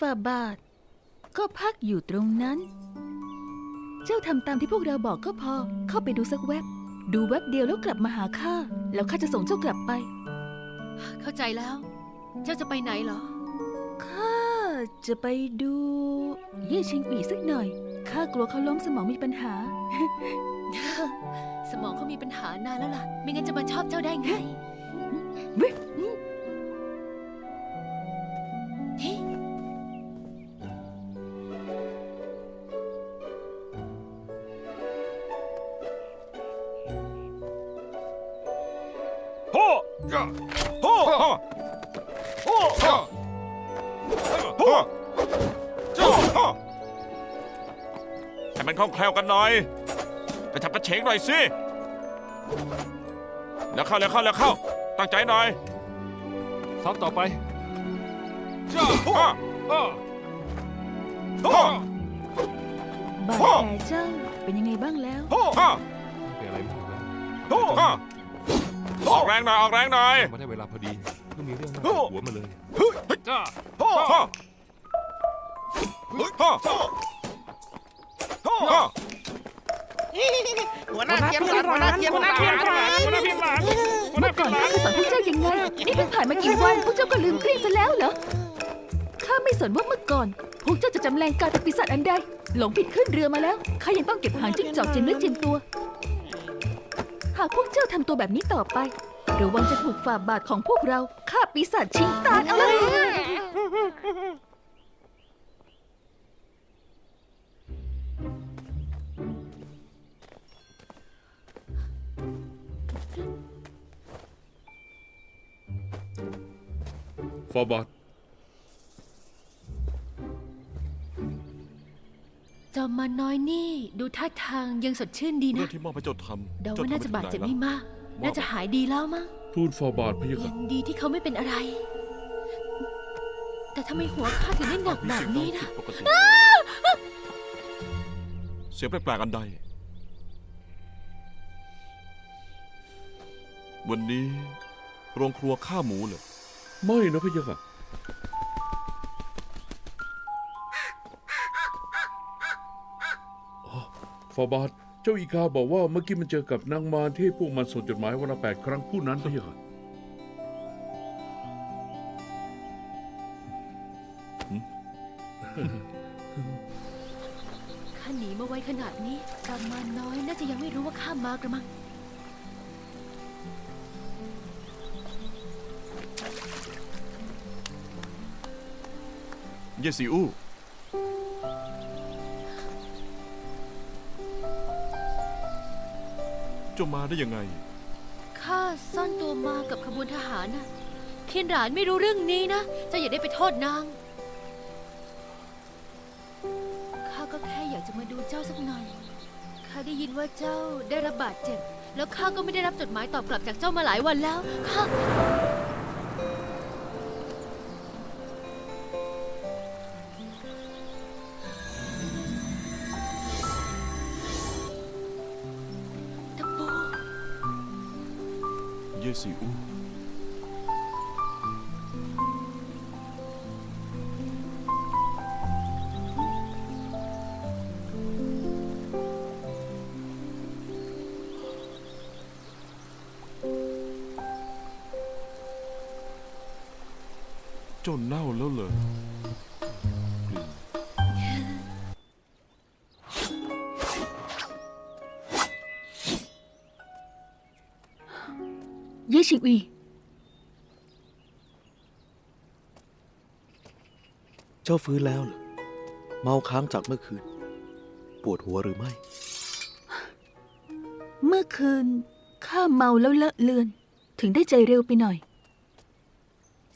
ฝ่าบาท ก็พักอยู่ตรงนั้น เจ้าทำตามที่พวกเราบอกก็พอ เข้าไปดูสักแวบ ดูแวบเดียวแล้วกลับมาหาข้า แล้วข้าจะส่งเจ้ากลับไป เข้าใจแล้ว เจ้าจะไปไหนเหรอ ข้าจะไปดู เย่ชิงอีสักหน่อย ข้ากลัวเขาล้มสมองมีปัญหา สมองเขามีปัญหานานแล้วล่ะ ไม่งั้นจะมาชอบเจ้าได้ไง เว้ย ให้มันคล่องแคล่วกันหน่อยกระฉับกระเฉงหน่อยสิแล้วเข้าแล้วเข้าแล้วเข้า ตั้งใจหน่อยซ้อมต่อไปฮ่าฮ่าฮ่าบาดแผลเจ้าเป็นยังไงบ้างแล้วฮ่าไม่เป็นอะไรมากแล้วฮ่า ออกแรงหน่อย ออกแรงหน่อย มาได้เวลาพอดีเพิ่งมีเรื่องน่าโอ้ปวดหัวมาเลยฮ่าฮ่าฮ่าฮ่าฮ่าหัวหน้าเทียมหลานหัวหน้าเทียมหลานหัวหน้าเทียมหลานเมื่อก่อนข้าจะสอนพวกเจ้ายังไง นี่เพิ่งผ่านมากี่วันพวกเจ้าก็ลืมกลิ้งซะแล้วเหรอ ข้าไม่สนว่าเมื่อก่อน พวกเจ้าจะจำแรงกายเป็นปีศาจอันใด หลงผิดขึ้นเรือมาแล้ว ข้ายังต้องเก็บหางจิ้งจอกเจียมเนื้อเจียมตัว หากพวกเจ้าทำตัวแบบนี้ต่อไป ระวังจะถูกฝ่าบาทของพวกเราฆ่าปีศาจชิงตาลเอาเลยฟอร์บอท มมาน้อยนี่ดูท่าทางยังสดชื่นดีเรื่อนะงที่มอบให้เจ้าทำเดาเจ้ว่าน่าจะบาดเจ็บไม่มาก น่าจะหายดีแล้วมั้งทูตฟอร์บอทพะยะยัค่ะงดีที่เขาไม่เป็นอะไร แต่ทำไมหัวข้าถึงได้หนักแบบนี้นะปกติเสียงแปลกๆอันใด วันนี้ โรงครัวข้าหมูเหรอไม่นะพะยะค่ะ ฟอร์บอทเจ้าอีกาบอกว่าเมื่อกี้มันเจอกับนางมารที่พวกมันส่งจดหมายวันละแปดครั้งผู้นั้นพะยะค่ะข้าหนีมาไวขนาดนี้จอมมาน้อยน่าจะยังไม่รู้ว่าข้ามากระมัง เยสีอู้ เจ้ามาได้ยังไง ข้าซ่อนตัวมากับขบวนทหารนะเทียนหลานไม่รู้เรื่องนี้นะเจ้าอย่าได้ไปโทษนาง ข้าก็แค่อยากจะมาดูเจ้าสักหน่อย ข้าได้ยินว่าเจ้าได้รับบาดเจ็บ แล้วข้าก็ไม่ได้รับจดหมายตอบกลับจากเจ้ามาหลายวันแล้ว ข้า ยสีอู้เจ้าเน่าแล้วเหร ชิงอีเจ้าฟื้นแล้วเหรอเมาค้างจากเมื่อคืน ปวดหัวหรือไม่ เมื่อคืนข้าเมาแล้วเลอะเลือน ถึงได้ใจเร็วไปหน่อย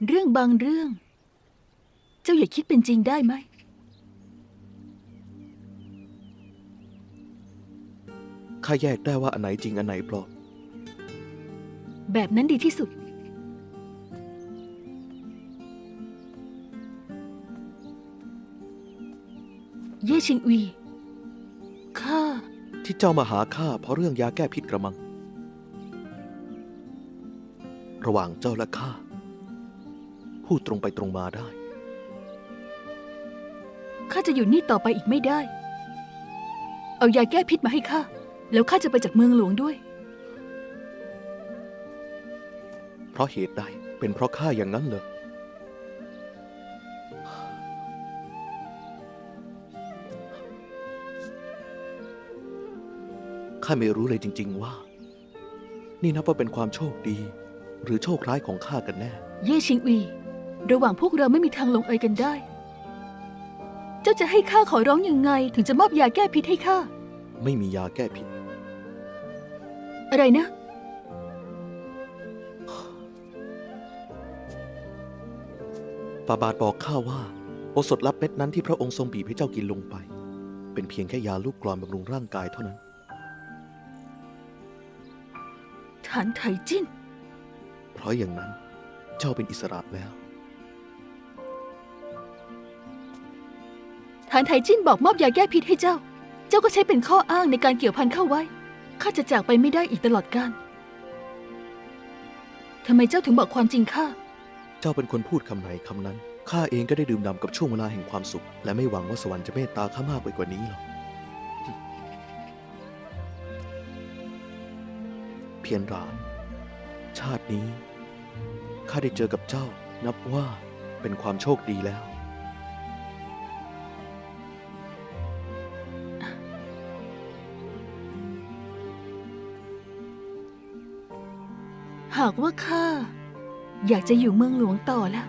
เรื่องบางเรื่อง เจ้าอย่าคิดเป็นจริงได้ไหม ข้าแยกได้ว่าอันไหนจริงอันไหนปลอม แบบนั้นดีที่สุด เย่ชิงอีข้า ที่เจ้ามาหาข้าเพราะเรื่องยาแก้พิษกระมัง ระหว่างเจ้าและข้าพูดตรงไปตรงมาได้ ข้าจะอยู่นี่ต่อไปอีกไม่ได้ เอายาแก้พิษมาให้ข้า แล้วข้าจะไปจากเมืองหลวงด้วย ราะเหตุใด เป็นเพราะข้าอย่างนั้นเหรอข้าไม่รู้เลยจริง ๆ ว่า นี่นับว่าเป็นความโชคดี หรือโชคร้ายของข้ากันแน่ เย่ชิงอีระหว่างพวกเราไม่มีทางลงเอยกันได้ เจ้าจะให้ข้าขอร้องยังไง ถึงจะมอบยาแก้พิษให้ข้า ไม่มียาแก้พิษ อะไรนะ ฟาบาทบอกข้าว่า โอสถลับเม็ดนั้นที่พระองค์ทรงบีบให้เจ้ากินลงไป เป็นเพียงแค่ยาลูกกรอนบำรุงร่างกายเท่านั้น ฐานไถจิ้น เพราะอย่างนั้นเจ้าเป็นอิสระแล้ว ฐานไถจิ้นบอกมอบยาแก้พิษให้เจ้า เจ้าก็ใช้เป็นข้ออ้างในการเกี่ยวพันเข้าไว้ ข้าจะจากไปไม่ได้อีกตลอดกาลทำไมเจ้าถึงบอกความจริงข้า เจ้าเป็นคนพูดคำไหนคำนั้น ข้าเองก็ได้ดื่มด่ำกับช่วงเวลาแห่งความสุข และไม่หวังว่าสวรรค์จะเมตตาข้ามากไปกว่านี้หรอก เพียรราน ชาตินี้ ข้าได้เจอกับเจ้า นับว่าเป็นความโชคดีแล้ว หากว่าข้า อยากจะอยู่เมืองหลวงต่อละ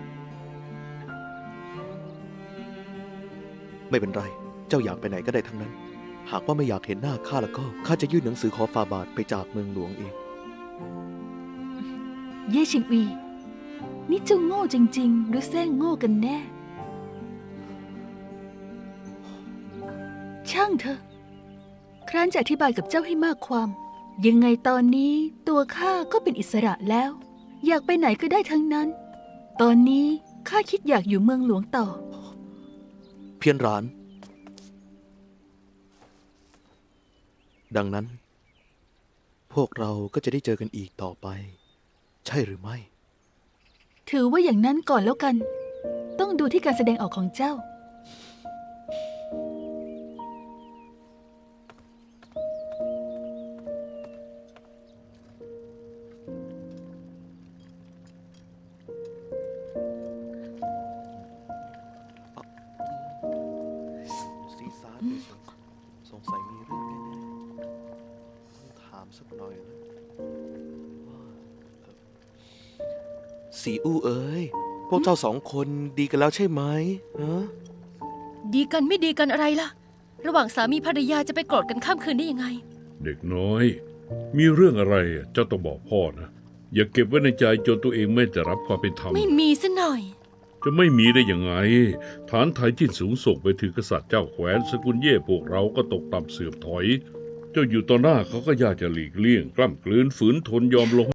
ไม่เป็นไร เจ้าอยากไปไหนก็ได้ทั้งนั้น หากว่าไม่อยากเห็นหน้าข้าแล้วก็ข้าจะยื่นหนังสือขอฟาบาทไปจากเมืองหลวงเอง เย่ชิงอีนี่เจ้าโง่จริง ๆ หรือแซงโง่กันแน่ ช่างเถอะ ครั้นจะอธิบายกับเจ้าให้มากความ ยังไงตอนนี้ตัวข้าก็เป็นอิสระแล้ว อยากไปไหนก็ได้ทั้งนั้น ตอนนี้ข้าคิดอยากอยู่เมืองหลวงต่อ เพียรราน ดังนั้น พวกเราก็จะได้เจอกันอีกต่อไป ใช่หรือไม่ ถือว่าอย่างนั้นก่อนแล้วกัน ต้องดูที่การแสดงออกของเจ้า สีอู้เอ๋ยพวกเจ้าสองคนดีกันแล้วใช่ไหมฮะดีกันไม่ดีกันอะไรล่ะ ระหว่างสามีภรรยาจะไปโกรธกันข้ามคืนได้ยังไง เด็กน้อย มีเรื่องอะไรเจ้าต้องบอกพ่อนะ อย่าเก็บไว้ในใจจนตัวเองไม่จะรับความเป็นธรรม ไม่มีซะหน่อย จะไม่มีได้ยังไง ฐานไทยที่สูงส่งไปถึงกษัตริย์เจ้าแขวนสกุลเย่พวกเราก็ตกต่ำเสื่อมถอย เจ้าอยู่ต่อหน้าเขาก็ยากจะหลีกเลี่ยง กล้ำกลืนฝืนทนยอมลง